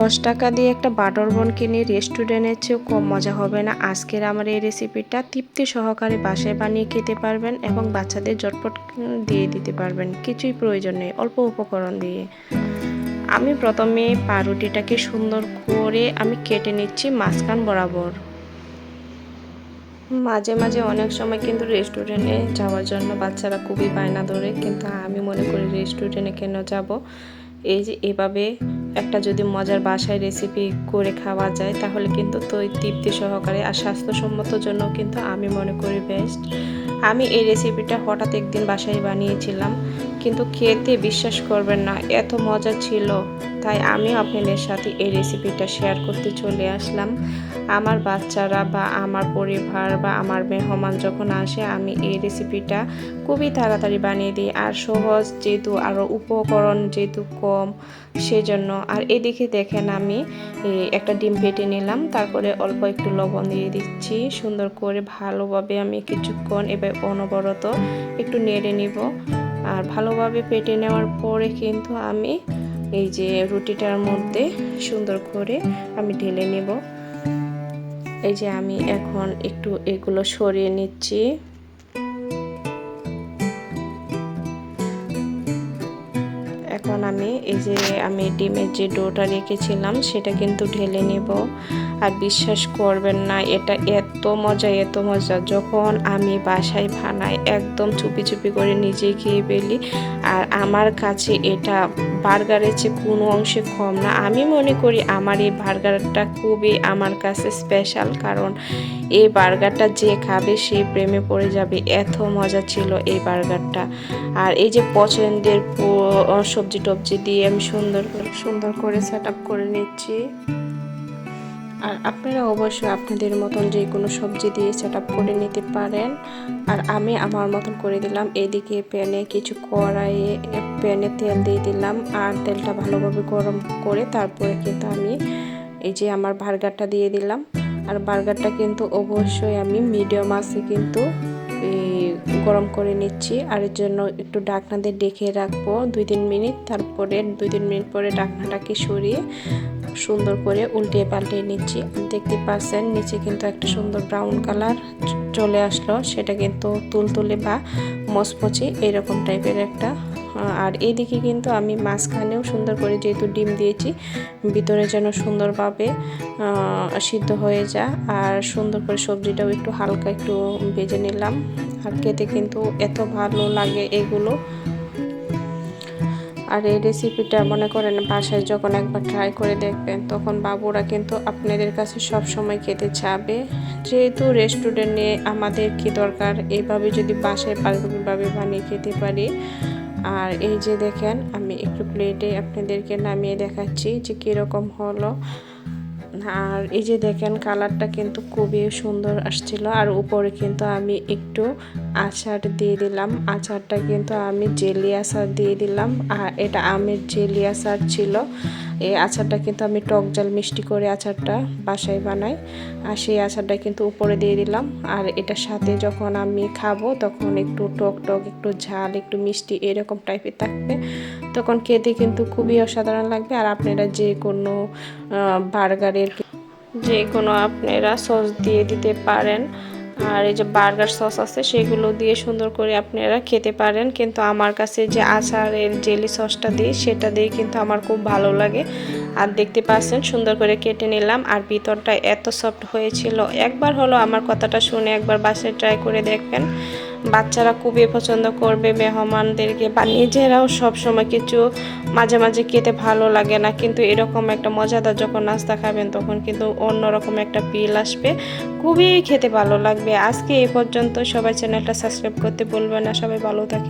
দশ টাকা দিয়ে একটা বাটার বন কিনে রেস্টুরেন্টের চেয়েও কম মজা হবে না। আজকের আমার এই রেসিপিটা তৃপ্তি সহকারে বাসায় বানিয়ে খেতে পারবেন এবং বাচ্চাদের জটপট দিয়ে দিতে পারবেন। কিছুই প্রয়োজন নেই, অল্প উপকরণ দিয়ে। আমি প্রথমে পাউরুটিটাকে সুন্দর করে আমি কেটে নিচ্ছি মাঝখান বরাবর। মাঝে মাঝে অনেক সময় কিন্তু রেস্টুরেন্টে যাওয়ার জন্য বাচ্চারা খুবই বায়না ধরে, কিন্তু আমি মনে করি রেস্টুরেন্টে কেন যাব? এই যে এভাবে একটা যদি মজার বাসায় রেসিপি করে খাওয়া যায়, তাহলে কিন্তু তো তৃপ্তি সহকারে আর স্বাস্থ্যসম্মত জন্য কিন্তু আমি মনে করি বেস্ট আমি এই রেসিপিটা হঠাৎ একদিন বাসায় বানিয়েছিলাম, কিন্তু খেতে বিশ্বাস করবেন না, এত মজা ছিল। তাই আমি আপনাদের সাথে এই রেসিপিটা শেয়ার করতে চলে আসলাম। আমার বাচ্চারা বা আমার পরিবার বা আমার মেহমান যখন আসে, আমি এই রেসিপিটা খুবই তাড়াতাড়ি বানিয়ে দিই। আর সহজ যেহেতু আরও উপকরণ যেহেতু কম, সেজন্য। আর এদিকে দেখেন আমি একটা ডিম ফেটে নিলাম। তারপরে অল্প একটু লবণ দিয়ে দিচ্ছি। সুন্দর করে ভালোভাবে আমি কিছুক্ষণ এবার অনবরত একটু নেড়ে নিব। আর ভালোভাবে পেটে নেওয়ার পরে কিন্তু আমি এই যে রুটিটার মধ্যে সুন্দর করে আমি ঢেলে নেব। এই যে আমি এখন একটু এগুলো সরিয়ে নিচ্ছি। এখন আমি এই যে আমি ডিমের যে ডোটা রেখেছিলাম, সেটা কিন্তু ঢেলে নেব। আর বিশ্বাস করবেন না, এটা এত মজা এত মজা। যখন আমি বাসায় বানাই, একদম চুপি চুপি করে নিজে খেয়ে ফেলি। আর আমার কাছে এটা বার্গারের চেয়ে কোনো অংশে কম না। আমি মনে করি আমার এই বার্গারটা খুবই আমার কাছে স্পেশাল, কারণ এই বার্গারটা যে খাবে সে প্রেমে পড়ে যাবে। এত মজা ছিল এই বার্গারটা। আর এই যে পছন্দের সবজি টবজি দিয়ে আমি সুন্দর করে সুন্দর করে সেট করে নিচ্ছি। আর আপনারা অবশ্যই আপনাদের মতন যে কোনো সবজি দিয়ে সেট করে নিতে পারেন। আর আমি আমার মতন করে দিলাম, এদিকে প্যানে কিছু কড়াইয়ে, প্যানে তেল দিয়ে দিলাম। আর তেলটা ভালোভাবে গরম করে তারপরে কিন্তু আমি এই যে আমার বার্গারটা দিয়ে দিলাম। আর বার্গারটা কিন্তু অবশ্যই আমি মিডিয়াম আছে কিন্তু গরম করে নিচ্ছি। আর এর জন্য একটু ডাকনা দিয়ে ডেকে রাখব দুই তিন মিনিট। তারপরে দুই তিন মিনিট পরে ডাকনাটাকে সরিয়ে সুন্দর করে উল্টে পাল্টিয়ে নিচ্ছি। দেখতে পাচ্ছেন, নিচে কিন্তু একটা সুন্দর ব্রাউন কালার চলে আসলো। সেটা কিন্তু তুলতুলে বা মচমচে এরকম টাইপের একটা আর এইদিকে কিন্তু আমি মাঝখানেও সুন্দর করে যেহেতু ডিম দিয়েছি, ভিতরে যেন সুন্দরভাবে সিদ্ধ হয়ে যায়। আর সুন্দর করে সবজিটাও একটু হালকা একটু ভেজে নিলাম। আর খেতে কিন্তু এত ভালো লাগে এগুলো। আর এই রেসিপিটা মনে করেন বাসায় যখন একবার ট্রাই করে দেখবেন, তখন বাবুরা কিন্তু আপনাদের কাছে সব সময় খেতে চাবে। যেহেতু রেস্টুরেন্টে আমাদের কি দরকার? এইভাবে যদি বাসায় পারিবারিকভাবে বানিয়ে খেতে পারি আর এই যে দেখেন আমি একটু প্লেটে আপনাদেরকে নামিয়ে দেখাচ্ছি যে কীরকম হলো। আর এই যে দেখেন কালারটা কিন্তু খুবই সুন্দর আসছিল। আর উপরে কিন্তু আমি একটু আচার দিয়ে দিলাম। আচারটা কিন্তু আমি জেলি আচার দিয়ে দিলাম। আর এটা আমের জেলি আচার ছিল। এই আচারটা কিন্তু আমি টক জাল মিষ্টি করে আচারটা বাসায় বানাই। আর সেই আচারটা কিন্তু উপরে দিয়ে দিলাম। আর এটার সাথে যখন আমি খাব তখন একটু টক টক, একটু ঝাল, একটু মিষ্টি এরকম টাইপের থাকবে। তখন খেতে কিন্তু খুবই অসাধারণ লাগবে। আর আপনারা যে কোনো বার্গারের যে কোনো আপনারা সস দিয়ে দিতে পারেন। আর এই যে বার্গার সস আছে, সেগুলো দিয়ে সুন্দর করে আপনারা খেতে পারেন। কিন্তু আমার কাছে যে আচারের জেলি সসটা দিই, সেটা দিয়ে কিন্তু আমার খুব ভালো লাগে। আর দেখতে পাচ্ছেন, সুন্দর করে কেটে নিলাম। আর ভিতরটা এত সফট হয়েছিল। একবার হলো আমার কথাটা শুনে একবার বাসায় ট্রাই করে দেখবেন। বাচ্চারা খুবই পছন্দ করবে, মেহমানদেরকে, বা নিজেরাও সবসময় কিছু মাঝে মাঝে খেতে ভালো লাগে না, কিন্তু এরকম একটা মজাদার যখন নাস্তা খাবেন, তখন কিন্তু অন্যরকম একটা পিল আসবে, খুবই খেতে ভালো লাগবে। আজকে এ পর্যন্ত সবাই চ্যানেলটা সাবস্ক্রাইব করতে বলবেন না, সবাই ভালো থাকে